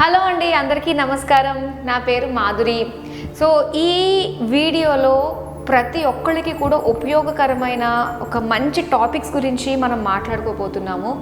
Hello అండి అందరికీ నమస్కారం. నా పేరు మాధురి. సో ఈ వీడియోలో ప్రతి ఒక్కరికి కూడా ఉపయోగకరమైన ఒక మంచి టాపిక్స్ గురించి మనం మాట్లాడుకోబోతున్నాము.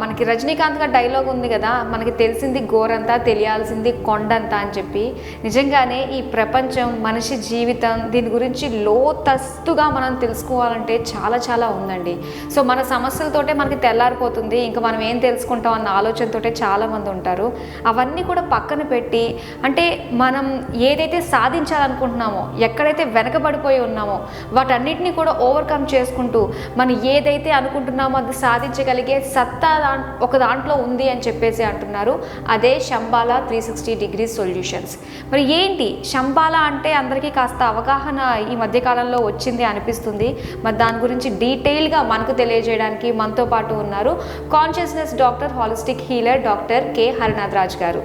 మనకి రజనీకాంత్ గారి డైలాగ్ ఉంది కదా మనకి తెలిసింది గోరంతా తెలియాల్సింది కొండంతా అని చెప్పి. నిజంగానే ఈ ప్రపంచం మనిషి జీవితం దీని గురించి లోతస్తుగా మనం తెలుసుకోవాలంటే చాలా చాలా ఉందండి. సో మన సమస్యలతోటే మనకి తెల్లారిపోతుంది. ఇంకా మనం ఏం తెలుసుకుంటాం అన్న ఆలోచనతోటే చాలామంది ఉంటారు. అవన్నీ కూడా పక్కన పెట్టి అంటే మనం ఏదైతే సాధించాలనుకుంటున్నామో ఎక్కడైతే వెనకబడిపోయి ఉన్నామో వాటన్నిటిని కూడా ఓవర్కమ్ చేసుకుంటూ మనం ఏదైతే అనుకుంటున్నామో అది సాధించగలిగే సత్తా దా- ఒక దాంట్లో ఉంది అని చెప్పేసి అంటున్నారు. అదే Shambhala three sixty degree solutions. మరి ఏంటి? శంబాలా అంటే అందరికీ కాస్త అవగాహన ఈ మధ్యకాలంలో వచ్చింది అనిపిస్తుంది. మరి దాని గురించి డీటెయిల్గా మనకు తెలియజేయడానికి మనతో పాటు ఉన్నారు consciousness doctor holistic healer doctor K. Harinath Raj గారు.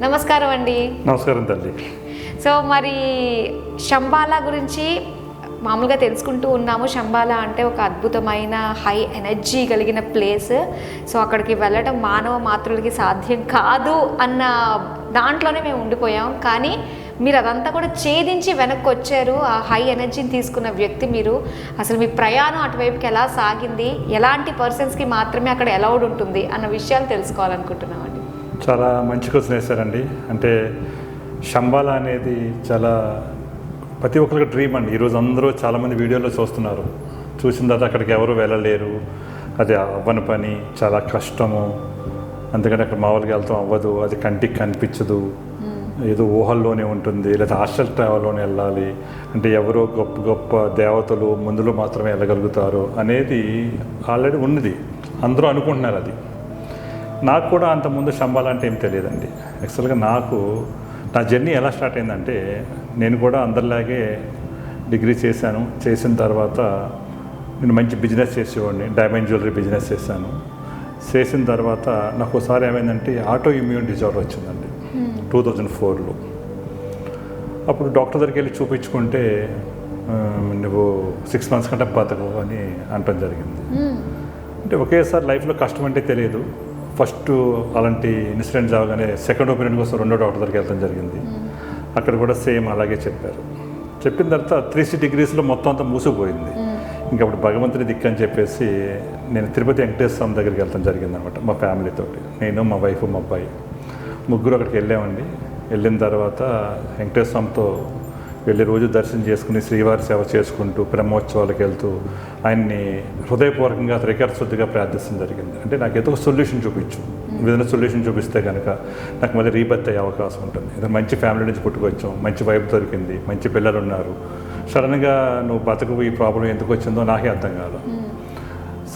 నమస్కారం అండి. నమస్కారం తల్లి. సో మరి శంబాలా గురించి మామూలుగా తెలుసుకుంటూ ఉన్నాము. శంబాలా అంటే ఒక అద్భుతమైన హై ఎనర్జీ కలిగిన ప్లేస్. సో అక్కడికి వెళ్ళడం మానవ మాతృలకి సాధ్యం కాదు అన్న దాంట్లోనే మేము ఉండిపోయాం. కానీ మీరు అదంతా కూడా ఛేదించి వెనక్కి వచ్చారు. ఆ హై ఎనర్జీని తీసుకున్న వ్యక్తి మీరు. అసలు మీ ప్రయాణం అటువైపుకి ఎలా సాగింది? ఎలాంటి పర్సన్స్కి మాత్రమే అక్కడ అలౌడ్ ఉంటుంది అన్న విషయాలు తెలుసుకోవాలనుకుంటున్నామండి. చాలా మంచి క్వశ్చన్ వేశారండి. అంటే శంబాల అనేది చాలా ప్రతి ఒక్కరికి డ్రీమ్ అండి. ఈరోజు అందరూ చాలామంది వీడియోలో చూస్తున్నారు. చూసిన తర్వాత అక్కడికి ఎవరు వెళ్ళలేరు. అది అవ్వని పని చాలా కష్టము. అందుకని అక్కడ మామూలుగా వెళ్తాం అవ్వదు. అది కంటికి కనిపించదు. ఏదో ఊహల్లోనే ఉంటుంది. లేదా హాస్టల్ ట్రావెల్లోనే వెళ్ళాలి. అంటే ఎవరో గొప్ప గొప్ప దేవతలు ముందులో మాత్రమే వెళ్ళగలుగుతారు అనేది ఆల్రెడీ ఉన్నది. అందరూ అనుకుంటున్నారు అది. నాకు కూడా అంతకుముందు శంబాల అంటే ఏం తెలియదండి. యాక్చువల్గా నాకు నా జర్నీ ఎలా స్టార్ట్ అయిందంటే నేను కూడా అందరిలాగే డిగ్రీ చేశాను. చేసిన తర్వాత నేను మంచి బిజినెస్ చేసేవాడిని డైమండ్ జ్యువెలరీ బిజినెస్ చేశాను. చేసిన తర్వాత నాకు ఒకసారి ఏమైందంటే ఆటో ఇమ్యూన్ డిజార్డర్ వచ్చిందండి టూ థౌజండ్ ఫోర్లో. అప్పుడు డాక్టర్ దగ్గరికి వెళ్ళి చూపించుకుంటే "ఆ, నువ్వు సిక్స్ మంత్స్ కంటే బతకవు అని అనటం జరిగింది. అంటే ఒకేసారి లైఫ్లో కష్టం అంటే తెలియదు. ఫస్ట్ అలాంటి ఇన్సిడెంట్ జరగానే సెకండ్ ఒపీనియన్ కోసం రెండో డాక్టర్ దగ్గరికి వెళ్ళడం జరిగింది. అక్కడ కూడా సేమ్ అలాగే చెప్పారు. చెప్పిన తర్వాత త్రీ సిక్స్టీ డిగ్రీస్లో మొత్తం అంతా మూసిపోయింది ఇంకా అప్పుడు భగవంతుని దిక్కు అని చెప్పేసి నేను తిరుపతి వెంకటేశ్వర స్వామి దగ్గరికి వెళ్ళడం జరిగింది అనమాట మా ఫ్యామిలీతో నేను మా వైఫ్ మా అబ్బాయి. ముగ్గురు అక్కడికి వెళ్ళామండి. వెళ్ళిన తర్వాత వెంకటేశ్వర స్వామితో వెళ్ళి రోజు దర్శనం చేసుకుని శ్రీవారి సేవ చేసుకుంటూ బ్రహ్మోత్సవాలకు వెళ్తూ ఆయన్ని హృదయపూర్వకంగా రికార్డ్ శుద్ధిగా ప్రార్థించడం జరిగింది. అంటే నాకు ఏదో ఒక సొల్యూషన్ చూపించు. ఏదైనా సొల్యూషన్ చూపిస్తే కనుక నాకు మళ్ళీ రీబర్త్ అయ్యే అవకాశం ఉంటుంది. ఏదో మంచి ఫ్యామిలీ నుంచి పుట్టుకొచ్చాం మంచి వైపు దొరికింది మంచి పిల్లలు ఉన్నారు సడన్గా నువ్వు బతుకు ఈ ప్రాబ్లం ఎందుకు వచ్చిందో నాకే అర్థం కాదు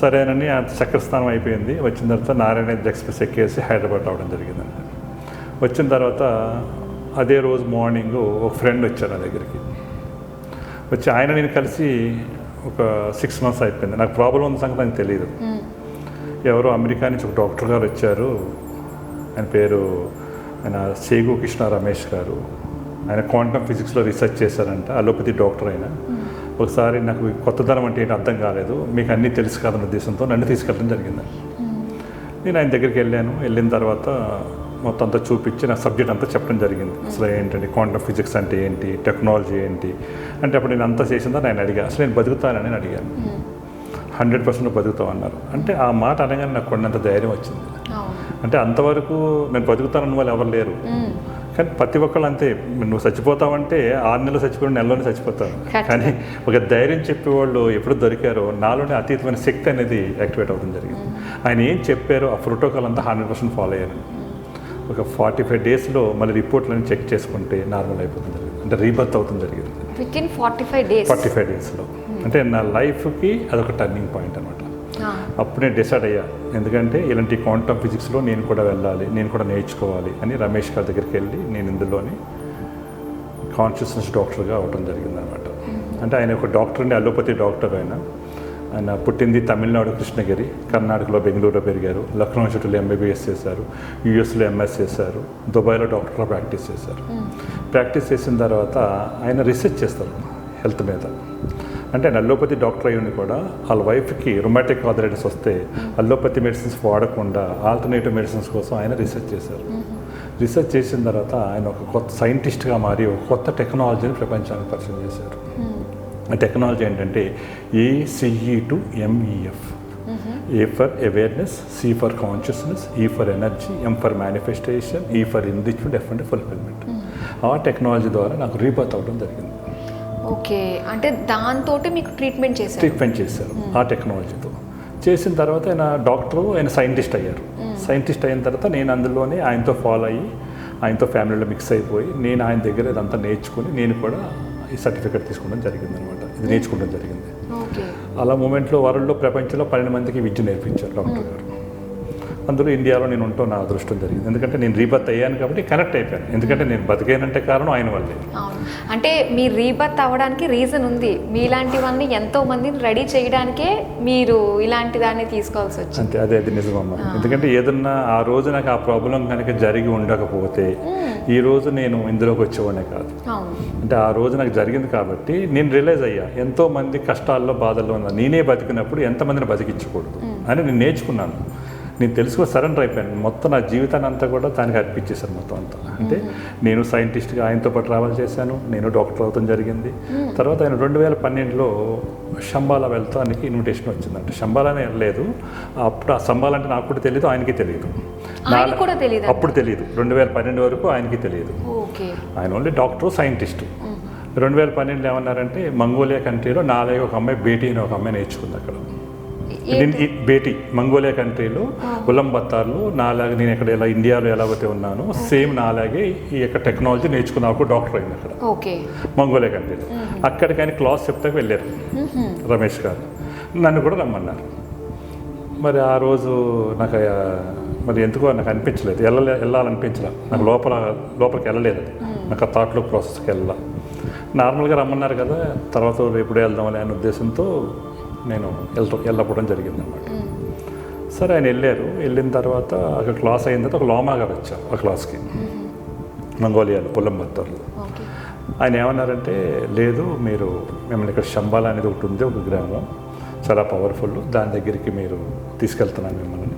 సరేనని ఆ చక్రస్థానం అయిపోయింది. వచ్చిన తర్వాత నారాయణ ఎక్స్ప్రెస్ ఎక్కేసి హైదరాబాద్ రావడం జరిగిందండి. వచ్చిన తర్వాత అదే రోజు మార్నింగ్ ఒక ఫ్రెండ్ వచ్చారు నా దగ్గరికి. వచ్చి ఆయన నేను కలిసి ఒక సిక్స్ మంత్స్ అయిపోయింది. నాకు ప్రాబ్లం ఉన్న సంగతి నాకు తెలియదు ఎవరో అమెరికా నుంచి ఒక డాక్టర్ గారు వచ్చారు. ఆయన పేరు ఆయన సేగు కృష్ణ రమేష్ గారు. ఆయన క్వాంటమ్ ఫిజిక్స్లో రీసెర్చ్ చేశారంట. అలోపతి డాక్టర్ అయిన ఒకసారి నాకు ఈ కొత్తదనం అంటే ఏంటి అర్థం కాలేదు. మీకు అన్నీ తెలుసు కాదన్న ఉద్దేశంతో నన్ను తీసుకెళ్ళడం జరిగింది. నేను ఆయన దగ్గరికి వెళ్ళాను. వెళ్ళిన తర్వాత మొత్తం అంతా చూపించి నా సబ్జెక్ట్ అంతా చెప్పడం జరిగింది. అసలు ఏంటంటే క్వాంటమ్ ఫిజిక్స్ అంటే ఏంటి? టెక్నాలజీ ఏంటి? అంటే అప్పుడు నేను అంతా చేసిన తర్వాత ఆయన అడిగా. అసలు నేను బతుకుతానని నేను అడిగాను హండ్రెడ్ పర్సెంట్ బతుకుతావు అన్నారు అంటే ఆ మాట అనగానే నాకు కొండంత ధైర్యం వచ్చింది. అంటే అంతవరకు నేను బతుకుతానన్న వాళ్ళు ఎవరు లేరు. కానీ ప్రతి ఒక్కళ్ళు అంతే. నువ్వు చచ్చిపోతావంటే ఆరు నెలలు చచ్చిపోయిన నెలలోనే చచ్చిపోతావు. కానీ ఒక ధైర్యం చెప్పేవాళ్ళు ఎప్పుడు దొరికారో నాలోనే అతీతమైన శక్తి అనేది యాక్టివేట్ అవ్వడం జరిగింది. ఆయన ఏం చెప్పారో ఆ ప్రోటోకాల్ అంతా హండ్రెడ్ పర్సెంట్ ఫాలో అయ్యాను ఒక ఫార్టీ ఫైవ్ డేస్లో మళ్ళీ రిపోర్ట్లను చెక్ చేసుకుంటే నార్మల్ అయిపోతుంది జరిగింది. అంటే రీబర్త్ అవుతుంది జరిగింది. Within forty five days forty five డేస్లో. అంటే నా లైఫ్కి అదొక టర్నింగ్ పాయింట్ అనమాట అప్పుడు నేను డిసైడ్ అయ్యా. ఎందుకంటే ఇలాంటి క్వాంటమ్ ఫిజిక్స్లో నేను కూడా వెళ్ళాలి నేను కూడా నేర్చుకోవాలి అని రమేష్ గారి దగ్గరికి వెళ్ళి నేను ఇందులోని కాన్షియస్నెస్ డాక్టర్గా అవడం జరిగింది అనమాట అంటే ఆయన ఒక డాక్టర్ అండి అలోపతి డాక్టర్ ఆయన. ఆయన పుట్టింది తమిళనాడు కృష్ణగిరి కర్ణాటకలో బెంగళూరులో పెరిగారు. లక్నో చుట్టూలో ఎంబీబీఎస్ చేశారు. యూఎస్లో ఎంఎస్ చేశారు. దుబాయ్లో డాక్టర్గా ప్రాక్టీస్ చేశారు. ప్రాక్టీస్ చేసిన తర్వాత ఆయన రీసెర్చ్ చేస్తారు హెల్త్ మీద. అంటే ఆయన అల్లోపతి డాక్టర్ అయ్యి కూడా వాళ్ళ వైఫ్కి రొమాటిక్ ఆథరైటిస్ వస్తే అల్లోపతి మెడిసిన్స్ వాడకుండా ఆల్టర్నేటివ్ మెడిసిన్స్ కోసం ఆయన రీసెర్చ్ చేశారు. రీసెర్చ్ చేసిన తర్వాత ఆయన ఒక కొత్త సైంటిస్ట్గా మారి ఒక కొత్త టెక్నాలజీని ప్రపంచానికి పరిచయం చేశారు. టెక్నాలజీ ఏంటంటే ACE to MEF A for awareness C for consciousness E for energy M for manifestation E for enrichment F అంటే ఫుల్ఫిల్మెంట్ ఆ టెక్నాలజీ ద్వారా నాకు రీబర్త్ అవ్వడం జరిగింది. ఓకే. అంటే దాంతో మీకు ట్రీట్మెంట్ చేశారు. ట్రీట్మెంట్ చేశారు ఆ టెక్నాలజీతో. చేసిన తర్వాత ఆయన డాక్టరు ఆయన సైంటిస్ట్ అయ్యారు. సైంటిస్ట్ అయిన తర్వాత నేను అందులోనే ఆయనతో ఫాలో అయ్యి ఆయనతో ఫ్యామిలీలో మిక్స్ అయిపోయి నేను ఆయన దగ్గర ఇదంతా నేర్చుకుని నేను కూడా ఈ సర్టిఫికేట్ తీసుకోవడం జరిగింది అనమాట ఇది నేర్చుకోవడం జరిగింది. అలా మూమెంట్లో వరల్డ్లో ప్రపంచంలో పన్నెండు మందికి విద్య నేర్పించారు డాక్టర్ గారు. అందులో ఇండియాలో నేను ఉంటాం నా అదృష్టం జరిగింది. ఎందుకంటే నేను రీబర్త్ అయ్యాను కాబట్టి కనెక్ట్ అయిపోయాను. ఎందుకంటే నేను బతికేనంటే కారణం ఆయన వల్లే. అంటే మీ రీబర్త్ అవ్వడానికి రీజన్ ఉంది. మీలాంటివన్నీ ఎంతో మందిని రెడీ చేయడానికే మీరు ఇలాంటి దాన్ని తీసుకోవాల్సి వచ్చింది. అంతే. అదే అది నిజమమ్మా ఎందుకంటే ఏదన్నా ఆ రోజు నాకు ఆ ప్రాబ్లం కనుక జరిగి ఉండకపోతే ఈ రోజు నేను ఇందులోకి వచ్చేవాడినే కాదు. అంటే ఆ రోజు నాకు జరిగింది కాబట్టి నేను రియలైజ్ అయ్యా ఎంతో మంది కష్టాల్లో బాధల్లో ఉన్నా. నేనే బతికినప్పుడు ఎంతమందిని బతికించకూడదు అని నేను నేర్చుకున్నాను. నేను తెలుసుకొని సరెండర్ అయిపోయాను. మొత్తం నా జీవితాన్ని అంతా కూడా దానికి అర్పించేశాను మొత్తం అంతా. అంటే నేను సైంటిస్ట్గా ఆయనతో పాటు ట్రావెల్ చేశాను. నేను డాక్టర్ అవడం జరిగింది. తర్వాత ఆయన రెండు వేల పన్నెండులో శంబాలా వెళ్తానికి ఇన్విటేషన్ వచ్చిందంటే. శంబాలానే వెళ్ళలేదు. అప్పుడు ఆ సంబాలా అంటే నాకు కూడా తెలియదు ఆయనకి తెలియదు? అప్పుడు తెలియదు రెండు వేల పన్నెండు వరకు ఆయనకి తెలియదు ఆయన ఓన్లీ డాక్టర్ సైంటిస్ట్. రెండు వేల పన్నెండులో ఏమన్నారంటే మంగోలియా కంట్రీలో నాలుగు ఒక అమ్మాయి బేటీ అని ఒక అమ్మాయి నేర్చుకుంది అక్కడ. బేటీ మంగోలియా కంట్రీలో ఉలంబత్తార్లో నాలాగే నేను ఇక్కడ ఎలా ఇండియాలో ఎలాగైతే ఉన్నానో సేమ్ నాలాగే ఈ యొక్క టెక్నాలజీ నేర్చుకున్నాకు డాక్టర్ అయింది అక్కడ. ఓకే. మంగోలియా కంట్రీలో. అక్కడికి ఆయన క్లాస్ చెప్తాకు వెళ్ళారు. రమేష్ గారు. నన్ను కూడా రమ్మన్నారు. మరి ఆ రోజు నాకు మరి ఎందుకో నాకు అనిపించలేదు. వెళ్ళలే వెళ్ళాలనిపించలే. నాకు లోపల లోపలికి వెళ్ళలేదు. అది నాకు ఆ థాట్లో ప్రాసెస్కి వెళ్ళాల. నార్మల్గా రమ్మన్నారు కదా తర్వాత ఎప్పుడే వెళ్దామని అనే ఉద్దేశంతో నేను వెళ్తా వెళ్ళకపోవడం జరిగింది అన్నమాట సరే ఆయన వెళ్ళారు వెళ్ళిన తర్వాత అక్కడ క్లాస్ అయిన తర్వాత ఒక లోమా గారు వచ్చారు ఆ క్లాస్కి. మంగోలియాలో పుల్లంబత్తర్లో ఓకే. ఆయన ఏమన్నారంటే లేదు మీరు మిమ్మల్ని ఇక్కడ శంబాల అనేది ఒకటి ఉంది ఒక గ్రామం. చాలా పవర్ఫుల్. దాని దగ్గరికి మీరు తీసుకెళ్తున్నాను మిమ్మల్ని.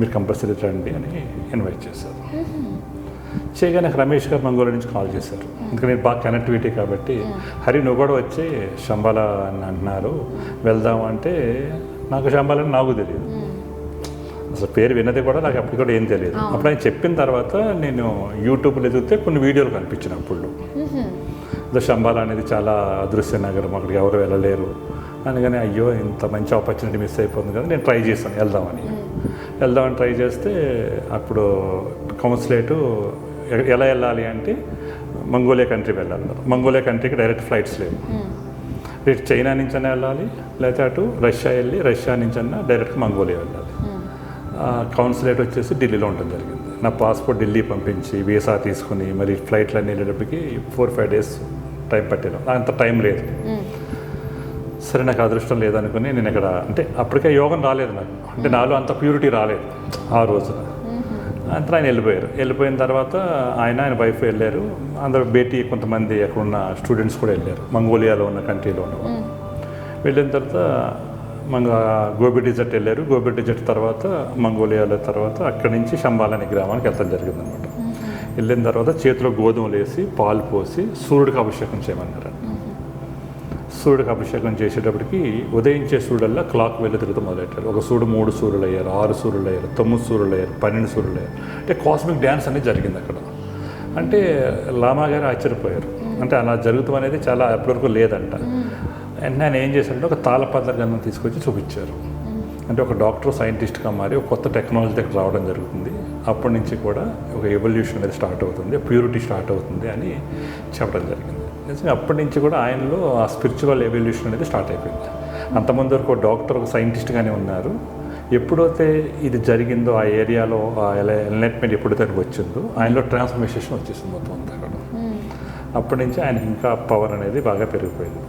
మీరు కంపల్సరీ రండి అని ఇన్వైట్ చేశారు. చేయగా నాకు రమేష్ గారు మంగోల నుంచి కాల్ చేశారు. ఎందుకంటే నేను బాగా కనెక్టివిటీ కాబట్టి. హరి నువ్వు కూడా వచ్చి శంబాల అని అంటున్నారు. వెళ్దాం అంటే నాకు శంబాల అని నాకు తెలియదు. అసలు పేరు విన్నది కూడా నాకు అప్పుడు కూడా ఏం తెలియదు. అప్పుడు ఆయన చెప్పిన తర్వాత నేను యూట్యూబ్లో ఎదిగితే కొన్ని వీడియోలు కనిపించినప్పుడు ఇదో శంబాల అనేది చాలా అదృశ్య నగరం. అక్కడికి ఎవరు వెళ్ళలేరు. అనగానే అయ్యో ఇంత మంచి ఆపర్చునిటీ మిస్ అయిపోతుంది కదా నేను ట్రై చేశాను వెళ్దామని. వెళ్దామని ట్రై చేస్తే అప్పుడు కౌన్సిలేటు ఎలా వెళ్ళాలి అంటే మంగోలియా కంట్రీ వెళ్ళాలి. మంగోలియా కంట్రీకి డైరెక్ట్ ఫ్లైట్స్ లేవు. ఇటు చైనా నుంచి అయినా వెళ్ళాలి లేకపోతే అటు రష్యా వెళ్ళి రష్యా నుంచి అన్నా డైరెక్ట్ మంగోలియా వెళ్ళాలి. కౌన్సిలేట్ వచ్చేసి ఢిల్లీలో ఉండడం జరిగింది. నా పాస్పోర్ట్ ఢిల్లీ పంపించి వీసా తీసుకుని మరి ఫ్లైట్లన్నీ వెళ్ళేటప్పటికి ఫోర్ ఫైవ్ డేస్ టైం పట్టేది. అంత టైం లేదు. సరే నాకు అదృష్టం లేదనుకుని నేను ఇక్కడ అంటే అప్పటికే యోగం రాలేదు నాకు. అంటే నాలో అంత ప్యూరిటీ రాలేదు ఆ రోజున. అంతా ఆయన వెళ్ళిపోయారు. వెళ్ళిపోయిన తర్వాత ఆయన ఆయన వైఫ్ వెళ్ళారు. అందరూ బేటీ కొంతమంది అక్కడ ఉన్న స్టూడెంట్స్ కూడా వెళ్ళారు. మంగోలియాలో ఉన్న కంట్రీలో ఉన్న వాళ్ళు. వెళ్ళిన తర్వాత మంగ గోబి డిజర్ట్ వెళ్ళారు. గోబి డిజర్ట్ తర్వాత మంగోలియాలో తర్వాత అక్కడి నుంచి శంబాల్ అనే గ్రామానికి వెళ్తాం జరిగిందనమాట వెళ్ళిన తర్వాత చేతిలో గోధుమలు వేసి పాలు పోసి సూర్యుడికి అభిషేకం చేయమన్నారు సూర్యుడికి అభిషేకం చేసేటప్పటికి ఉదయించే సూర్యుడల్లా క్లాక్ వెళ్ళి తిరుగుతూ మొదలెట్టారు. ఒక సూర్యుడు మూడు సూర్యులు అయ్యారు ఆరు సూర్యులు అయ్యారు తొమ్మిది సూర్యులు అయ్యారు పన్నెండు సూర్యులు అయ్యారు. అంటే కాస్మిక్ డ్యాన్స్ అనేది జరిగింది అక్కడ. అంటే లామా గారు ఆశ్చర్యపోయారు. అంటే అలా జరుగుతాం అనేది చాలా అప్పటివరకు లేదంట. అండ్ నేను ఏం చేశానంటే ఒక తాళపత్ర గ్రంథం తీసుకొచ్చి చూపించారు. అంటే ఒక డాక్టర్ సైంటిస్ట్గా మారి ఒక కొత్త టెక్నాలజీ దగ్గర రావడం జరుగుతుంది. అప్పటి నుంచి కూడా ఒక ఎవల్యూషన్ అనేది స్టార్ట్ అవుతుంది ప్యూరిటీ స్టార్ట్ అవుతుంది అని చెప్పడం జరిగింది. నిజంగా అప్పటి నుంచి కూడా ఆయనలో ఆ స్పిరిచువల్ ఎవల్యూషన్ అనేది స్టార్ట్ అయిపోయింది. అంతమంది వరకు ఒక డాక్టర్ ఒక సైంటిస్ట్గానే ఉన్నారు. ఎప్పుడైతే ఇది జరిగిందో ఆ ఏరియాలో ఆ ఎన్లైట్మెంట్ ఎప్పుడైతే ఆయనకు వచ్చిందో ఆయనలో ట్రాన్స్ఫర్మేషన్ వచ్చేసింది మొత్తం అంతా కూడా. అప్పటి నుంచి ఆయన ఇంకా పవర్ అనేది బాగా పెరిగిపోయింది.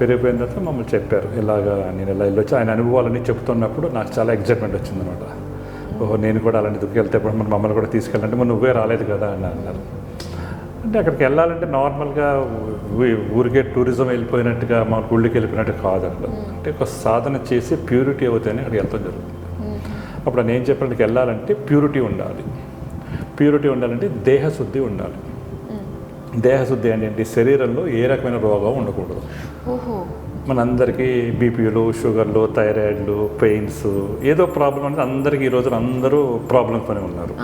పెరిగిపోయిన తర్వాత మమ్మల్ని చెప్పారు ఇలాగా నేను ఇలా వెళ్ళొచ్చి ఆయన అనుభవాలన్నీ చెప్తున్నప్పుడు నాకు చాలా ఎగ్జైట్మెంట్ వచ్చిందనమాట. ఓహో నేను కూడా అలాంటి దుక్కి వెళ్తే మమ్మల్ని కూడా తీసుకెళ్ళంటే మరి నువ్వే రాలేదు కదా అని అన్నారు. అంటే అక్కడికి వెళ్ళాలంటే నార్మల్గా ఊరికే టూరిజం వెళ్ళిపోయినట్టుగా మా గుళ్ళకి వెళ్ళిపోయినట్టు కాదు అక్కడ అంటే ఒక సాధన చేసి ప్యూరిటీ అవుతాయని అక్కడికి వెళ్తాం జరుగుతుంది. అప్పుడు నేను చెప్పినట్టుకి వెళ్ళాలంటే ప్యూరిటీ ఉండాలి. ప్యూరిటీ ఉండాలంటే దేహశుద్ధి ఉండాలి. దేహశుద్ధి అంటే శరీరంలో ఏ రకమైన రోగం ఉండకూడదు. మనందరికీ బీపీలు షుగర్లు థైరాయిడ్లు పెయిన్స్ ఏదో ప్రాబ్లం అనేది అందరికీ ఈ రోజున అందరూ ప్రాబ్లమ్స్ పని ఉన్నారు.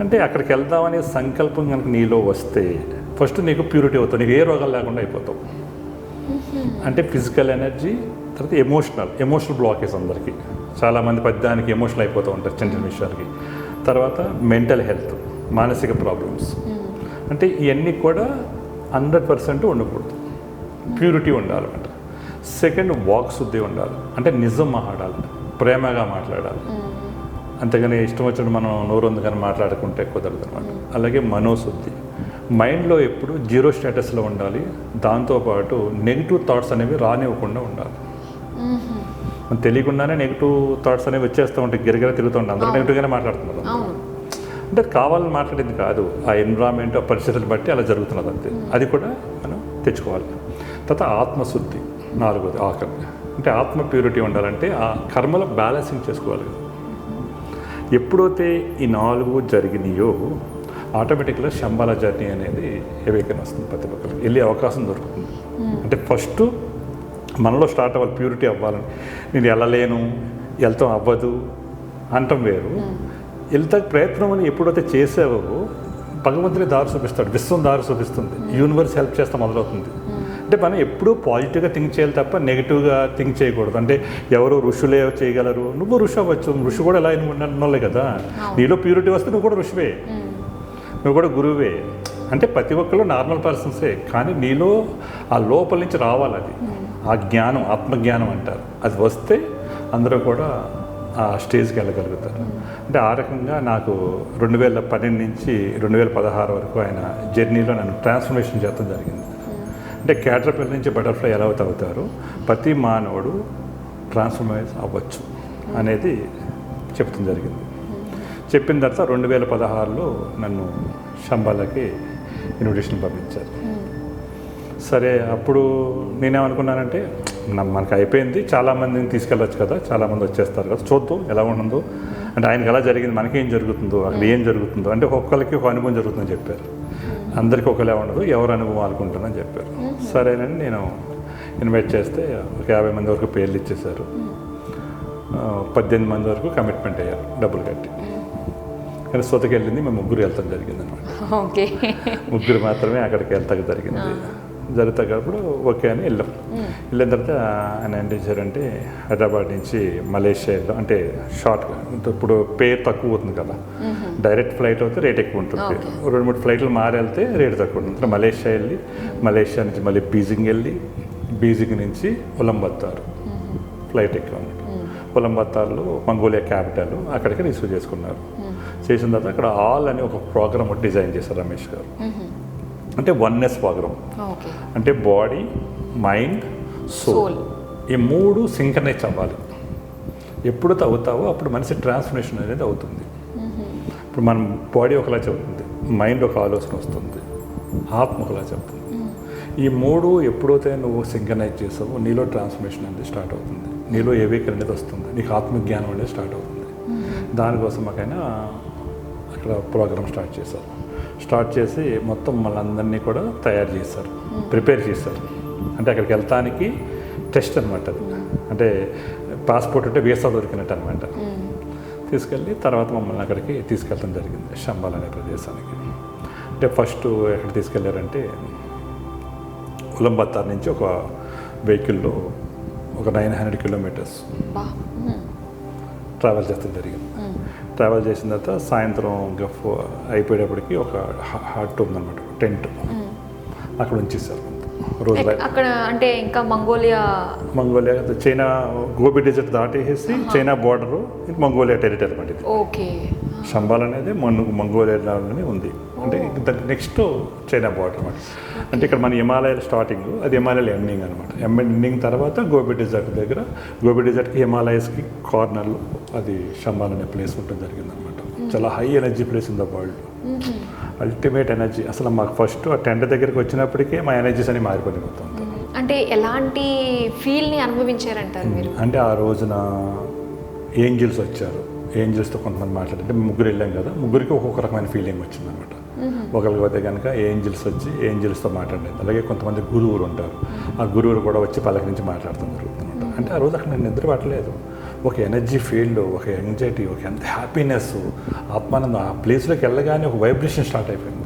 అంటే అక్కడికి వెళ్దామనే సంకల్పం కనుక నీలో వస్తే ఫస్ట్ నీకు ప్యూరిటీ అవుతావు నీకు ఏ రోగాలు లేకుండా అయిపోతావు. అంటే ఫిజికల్ ఎనర్జీ తర్వాత ఎమోషనల్ ఎమోషనల్ బ్లాకేజ్ అందరికీ. చాలామంది పద్యానికి ఎమోషనల్ అయిపోతూ ఉంటారు చిన్న చిన్న విషయాలకి తర్వాత మెంటల్ హెల్త్ మానసిక ప్రాబ్లమ్స్ అంటే ఇవన్నీ కూడా హండ్రెడ్ పర్సెంట్ ఉండకూడదు. ప్యూరిటీ ఉండాలన్నమాట సెకండ్ వాక్ శుద్ధి ఉండాలి. అంటే నిజం మాట్లాడాలి ప్రేమగా మాట్లాడాలి. అంతేగాని ఇష్టం వచ్చినట్టు మనం నోరు కానీ మాట్లాడుకుంటే కుదరదు అనమాట అలాగే మనోశుద్ధి. మైండ్లో ఎప్పుడు జీరో స్టేటస్లో ఉండాలి. దాంతోపాటు నెగిటివ్ థాట్స్ అనేవి రానివ్వకుండా ఉండాలి. మనం తెలియకుండానే నెగిటివ్ థాట్స్ అనేవి వచ్చేస్తూ ఉంటాయి. గిరగిర తిరుగుతూ ఉంటాయి. అందరూ నెగిటివ్గానే మాట్లాడుతున్నారు అంటే కావాలని మాట్లాడేది కాదు. ఆ ఎన్విరాన్మెంట్ ఆ పరిస్థితులు బట్టి అలా జరుగుతున్నది అంతే. అది కూడా మనం తెచ్చుకోవాలి. తర్వాత ఆత్మశుద్ధి. నాలుగోది ఆకలి. అంటే ఆత్మ ప్యూరిటీ ఉండాలంటే ఆ కర్మల బ్యాలెన్సింగ్ చేసుకోవాలి. ఎప్పుడైతే ఈ నాలుగు జరిగినాయో ఆటోమేటిక్గా శంబాల జర్నీ అనేది ఎవేకన్ వస్తుంది ప్రతి ఒక్కరికి. వెళ్ళే అవకాశం దొరుకుతుంది. అంటే ఫస్ట్ మనలో స్టార్ట్ అవ్వాలి ప్యూరిటీ అవ్వాలని. నేను వెళ్ళలేను వెళ్తాం అవ్వదు అంటం వేరు. వెళ్తా ప్రయత్నం అని ఎప్పుడైతే చేసావో భగవంతుని దారి చూపిస్తాడు విశ్వం దారి చూపిస్తుంది. యూనివర్స్ హెల్ప్ చేస్తా మొదలవుతుంది. అంటే మనం ఎప్పుడూ పాజిటివ్గా థింక్ చేయాలి తప్ప నెగిటివ్గా థింక్ చేయకూడదు. అంటే ఎవరు ఋషులే చేయగలరు. నువ్వు ఋషి అవ్వచ్చు. ఋషి కూడా ఎలా ఉన్నోళ్ళే కదా. నీలో ప్యూరిటీ వస్తే నువ్వు కూడా ఋషివే. నువ్వు కూడా గురువే. అంటే ప్రతి ఒక్కరు నార్మల్ పర్సన్సే. కానీ నీలో ఆ లోపల నుంచి రావాలి అది. ఆ జ్ఞానం ఆత్మజ్ఞానం అంటారు. అది వస్తే అందరూ కూడా ఆ స్టేజ్కి వెళ్ళగలుగుతారు. అంటే ఆ రకంగా నాకు రెండు వేల పన్నెండు నుంచి రెండు వేల పదహారు వరకు ఆయన జర్నీలో నన్ను ట్రాన్స్ఫర్మేషన్ చేయడం జరిగింది. అంటే క్యాటర్పిల్లర్ నుంచి బటర్ఫ్లై ఎలా అవుతారు? ప్రతి మానవుడు ట్రాన్స్ఫర్మైజ్ అవ్వచ్చు అనేది చెప్తుంది జరిగింది. చెప్పిన తర్వాత రెండు వేల పదహారులో నన్ను శంబాలకి ఇన్విటేషన్ పంపించారు. సరే అప్పుడు నేనేమనుకున్నానంటే మనకు అయిపోయింది చాలామందిని తీసుకెళ్ళచ్చు కదా చాలామంది వచ్చేస్తారు కదా చూద్దాం ఎలా ఉండదో అంటే ఆయనకి ఎలా జరిగింది మనకేం జరుగుతుందో అక్కడ ఏం జరుగుతుందో అంటే ఒక్కొక్కరికి ఒక అనుభవం జరుగుతుందని చెప్పారు. అందరికీ ఒకలా ఉండదు ఎవరు అనుభవం అనుకుంటుందని చెప్పారు. సరేనని నేను ఇన్వైట్ చేస్తే ఒక యాభై మంది వరకు పేర్లు ఇచ్చేశారు. పద్దెనిమిది మంది వరకు కమిట్మెంట్ అయ్యారు డబ్బులు కట్టి. కానీ సొతకి వెళ్ళింది మేము ముగ్గురు వెళ్తాం జరిగింది అనమాట ఓకే. ముగ్గురు మాత్రమే అక్కడికి వెళ్తాక జరిగింది. జరుగుతాకప్పుడు ఓకే అని వెళ్ళాం. వెళ్ళిన తర్వాత ఆయన ఏం చేశారంటే హైదరాబాద్ నుంచి మలేషియా వెళ్ళాం అంటే షార్ట్ ఇప్పుడు పే తక్కువ అవుతుంది కదా. డైరెక్ట్ ఫ్లైట్ అయితే రేట్ ఎక్కువ ఉంటుంది రెండు మూడు ఫ్లైట్లు మారి వెళ్తే రేట్ తక్కువ ఉంటుంది. మలేషియా వెళ్ళి మలేషియా నుంచి మళ్ళీ బీజింగ్ వెళ్ళి బీజింగ్ నుంచి ఉలంబత్తారు. ఫ్లైట్ ఎక్కాం ఉలంబత్తార్లో మంగోలియా క్యాపిటల్ అక్కడికి రిసీవ్ చేసుకున్నారు. చేసిన తర్వాత అక్కడ ఆల్ అని ఒక ప్రోగ్రామ్ డిజైన్ చేశారు రమేష్ గారు. అంటే వన్నెస్ ప్రోగ్రామ్ అంటే బాడీ మైండ్. సోల్ ఈ మూడు సింకనైజ్ అవ్వాలి. ఎప్పుడు అవుతావో అప్పుడు మనిషి ట్రాన్స్ఫర్మేషన్ అనేది అవుతుంది. ఇప్పుడు మనం బాడీ ఒకలా చెబుతుంది మైండ్ ఒక ఆలోచన వస్తుంది ఆత్మ ఒకలా చెప్తుంది. ఈ మూడు ఎప్పుడైతే నువ్వు సింకనైజ్ చేసావో నీలో ట్రాన్స్ఫర్మేషన్ అనేది స్టార్ట్ అవుతుంది. నీలో ఏవేకర్ అనేది వస్తుంది నీకు ఆత్మజ్ఞానం అనేది స్టార్ట్ అవుతుంది. దానికోసం మాకైనా అక్కడ ప్రోగ్రామ్ స్టార్ట్ చేశారు. స్టార్ట్ చేసి మొత్తం మనందరినీ కూడా తయారు చేశారు. ప్రిపేర్ చేశారు. అంటే అక్కడికి వెళ్తానికి టెస్ట్ అనమాట అది. అంటే పాస్పోర్ట్ అంటే వీసా దొరికినట్టు అనమాట తీసుకెళ్ళి తర్వాత మమ్మల్ని అక్కడికి తీసుకెళ్ళడం జరిగింది శంబాల్ అనే ప్రదేశానికి. అంటే ఫస్ట్ ఎక్కడ తీసుకెళ్ళారంటే ఉలంబత్తార్ నుంచి ఒక వెహికల్లో ఒక నైన్ హండ్రెడ్ కిలోమీటర్స్. ట్రావెల్ చేస్తాం జరిగింది. ట్రావెల్ చేసిన తర్వాత సాయంత్రం గఫ్ అయిపోయేటప్పటికి ఒక హట్ ఉందన్నమాట టెంట్. అక్కడ ఉంచేసారు రోజు అక్కడ అంటే ఇంకా Mongolia Mongolia China Gobi desert దాటేసి చైనా బార్డర్ మంగోలియా టెరిటరీ అనమాట ఓకే. శంబాల్ అనేది మన మంగోలియాలోనే ఉంది. అంటే దానికి నెక్స్ట్ చైనా బార్డర్ అనమాట అంటే ఇక్కడ మన హిమాలయాల స్టార్టింగ్ అది హిమాలయాల ఎండింగ్ అనమాట ఎండింగ్ తర్వాత గోబీ డెజర్ట్ దగ్గర గోబీ డెజర్ట్కి హిమాలయస్కి కార్నర్లో అది శంబాల్ అనే ప్లేస్ ఉంటుంది జరిగింది అనమాట చాలా high energy place in the world ultimate energy అసలు మాకు ఫస్ట్ ఆ టెంట్ దగ్గరికి వచ్చినప్పటికే మా ఎనర్జీస్ అని మారిపోయింది మొత్తం. అంటే ఎలాంటి ఫీల్ని అనుభవించారంటారు మీరు? అంటే ఆ రోజున ఏంజిల్స్ వచ్చారు. ఏంజిల్స్తో కొంతమంది మాట్లాడితే ముగ్గురు వెళ్ళాం కదా ముగ్గురికి ఒక్కొక్క రకమైన ఫీలింగ్ వచ్చిందనమాట. ఒకరికి పోతే కనుక ఏంజిల్స్ వచ్చి ఏంజిల్స్తో మాట్లాడేది అలాగే కొంతమంది గురువులు ఉంటారు. ఆ గురువులు కూడా వచ్చి పలకరించి మాట్లాడతాం జరుగుతుందన్నమాట అంటే ఆ రోజు అక్కడ నేను నిద్ర పట్టలేదు. ఒక ఎనర్జీ ఫీల్డ్ ఒక ఎంగ్జైటీ ఒక ఎంత హ్యాపీనెస్ ఆత్మానందం ఆ ప్లేస్లోకి వెళ్ళగానే ఒక వైబ్రేషన్ స్టార్ట్ అయిపోయింది.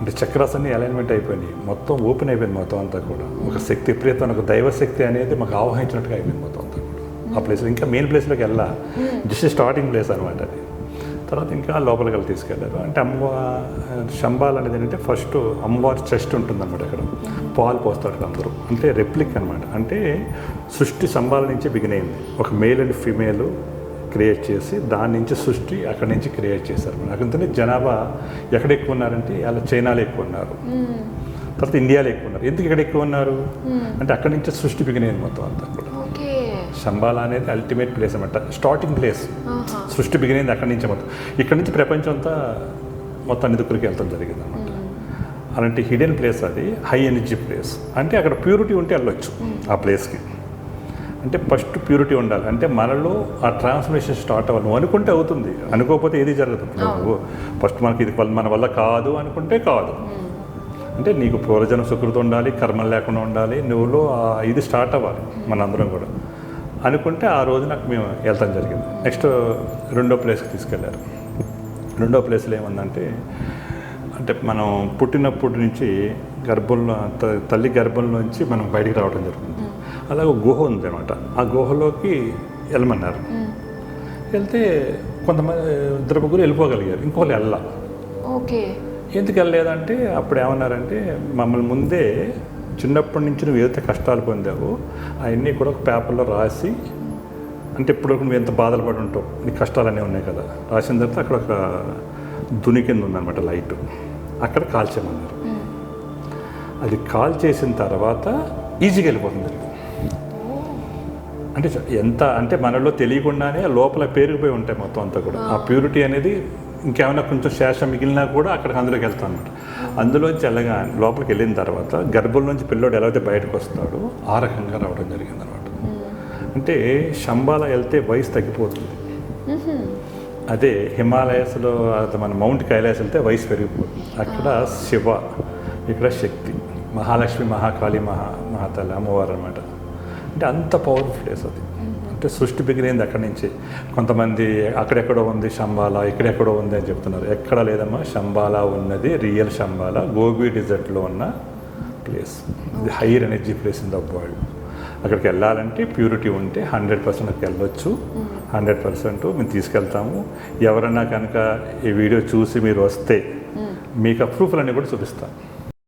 అంటే చక్రాస్ అన్ని అలైన్మెంట్ అయిపోయినాయి. మొత్తం ఓపెన్ అయిపోయింది మొత్తం అంతా కూడా. ఒక శక్తి ప్రియత్వం ఒక దైవశక్తి అనేది మాకు ఆవహించినట్టుగా అయిపోయింది మొత్తం. ఆ ప్లేస్లో ఇంకా మెయిన్ ప్లేస్లోకి వెళ్ళా. జస్ట్ స్టార్టింగ్ ప్లేస్ అనమాట అది. తర్వాత ఇంకా లోపలికి వెళ్ళి తీసుకెళ్ళారు. అంటే అమ్మ శంబాల్ అనేది ఏంటంటే ఫస్ట్ అమ్మవారి చెస్ట్ ఉంటుందన్నమాట అక్కడ. పాలు పోస్తాడు అక్కడ అందరూ. అంటే రెప్లిక్ అనమాట అంటే సృష్టి శంబాల నుంచి బిగిన్ అయింది. ఒక మేల్ అండ్ ఫీమేల్ క్రియేట్ చేసి దాని నుంచి సృష్టి అక్కడి నుంచి క్రియేట్ చేశారు. నాకంటే జనాభా ఎక్కడ ఎక్కువ ఉన్నారంటే అలా చైనాలో ఎక్కువ ఉన్నారు. తర్వాత ఇండియాలో ఎక్కువ ఉన్నారు. ఎందుకు ఇక్కడ ఎక్కువ ఉన్నారు? అంటే అక్కడి నుంచి సృష్టి బిగినైంది మొత్తం అంతా. శంబాల అనేది అల్టిమేట్ ప్లేస్ అనమాట స్టార్టింగ్ ప్లేస్ సృష్టి బిగినైంది అక్కడి నుంచి మొత్తం. ఇక్కడి నుంచి ప్రపంచం అంతా మొత్తం అన్ని దుక్కులకి వెళ్తాం జరిగింది అనమాట అలాంటి హిడెన్ ప్లేస్ అది. హై ఎనర్జీ ప్లేస్ అంటే అక్కడ ప్యూరిటీ ఉంటే వెళ్ళొచ్చు ఆ ప్లేస్కి అంటే ఫస్ట్ ప్యూరిటీ ఉండాలి. అంటే మనలో ఆ ట్రాన్స్ఫర్మేషన్ స్టార్ట్ అవ్వాలి. నువ్వు అనుకుంటే అవుతుంది. అనుకోకపోతే ఏది జరగదు. నువ్వు ఫస్ట్ మనకి ఇది మన వల్ల కాదు అనుకుంటే కాదు. అంటే నీకు పూర్వజన సుకృతి ఉండాలి కర్మలు లేకుండా ఉండాలి. నువ్వులో ఇది స్టార్ట్ అవ్వాలి. మనందరం కూడా. అనుకుంటే ఆ రోజు నాకు మేము వెళ్తాం జరిగింది. నెక్స్ట్ రెండో ప్లేస్కి తీసుకెళ్ళారు రెండో ప్లేస్లో ఏముందంటే అంటే మనం పుట్టినప్పటి నుంచి గర్భంలో తల్లి గర్భంలోంచి మనం బయటికి రావడం జరుగుతుంది. అలాగే గుహ ఉంది అనమాట ఆ గుహలోకి వెళ్ళమన్నారు. వెళ్తే కొంతమంది ఇద్దరు ముగ్గురు వెళ్ళిపోగలిగారు. ఇంకోళ్ళు వెళ్ళాల. ఓకే. ఎందుకు వెళ్ళలేదంటే అప్పుడు ఏమన్నారంటే మమ్మల్ని ముందే చిన్నప్పటి నుంచి నువ్వు ఏదైతే కష్టాలు పొందావో అవన్నీ కూడా ఒక పేపర్లో రాసి అంటే ఇప్పుడు నువ్వు ఎంత బాధలు పడి ఉంటావు నీ కష్టాలన్నీ ఉన్నాయి కదా. రాసిన తర్వాత అక్కడ ఒక దుని కింద ఉందన్నమాట లైట్. అక్కడ కాల్చేయమన్నారు. అది కాల్ చేసిన తర్వాత ఈజీగా వెళ్ళిపోతుంది. అంటే ఎంత అంటే మనలో తెలియకుండానే లోపల పేరుకుపోయి ఉంటాయి మొత్తం అంతా కూడా. ఆ ప్యూరిటీ అనేది ఇంకేమైనా కొంచెం శేషం మిగిలినా కూడా అక్కడికి అందులోకి వెళ్తాం అనమాట అందులోంచి వెళ్ళగా లోపలికి వెళ్ళిన తర్వాత గర్భం నుంచి పిల్లోడు ఎలా అయితే బయటకు వస్తాడో ఆ రకంగా రావడం జరిగింది అనమాట అంటే శంబాల వెళ్తే వయసు తగ్గిపోతుంది. అదే హిమాలయస్లో మన మౌంట్ కైలాస్ వెళ్తే వయసు పెరిగిపోతుంది. అక్కడ శివ ఇక్కడ శక్తి మహాలక్ష్మి మహాకాళి మహా మహాతల్లి అమ్మవారు అనమాట అంటే అంత పవర్ఫుల్ ప్లేస్ అది. అంటే సృష్టి బిగిరింది అక్కడి నుంచి. కొంతమంది అక్కడెక్కడో ఉంది శంబాల ఇక్కడెక్కడో ఉంది అని చెప్తున్నారు. ఎక్కడ లేదమ్మా శంబాల ఉన్నది రియల్ శంబాల గోబీ డిజర్ట్లో ఉన్న ప్లేస్. ఇది higher energy place in the world. అక్కడికి వెళ్ళాలంటే ప్యూరిటీ ఉంటే హండ్రెడ్ పర్సెంట్ అక్కడికి వెళ్ళొచ్చు. హండ్రెడ్ పర్సెంట్ మేము తీసుకెళ్తాము. ఎవరన్నా కనుక ఈ వీడియో చూసి మీరు వస్తే మీకు ఆ ప్రూఫ్లన్నీ కూడా చూపిస్తాం.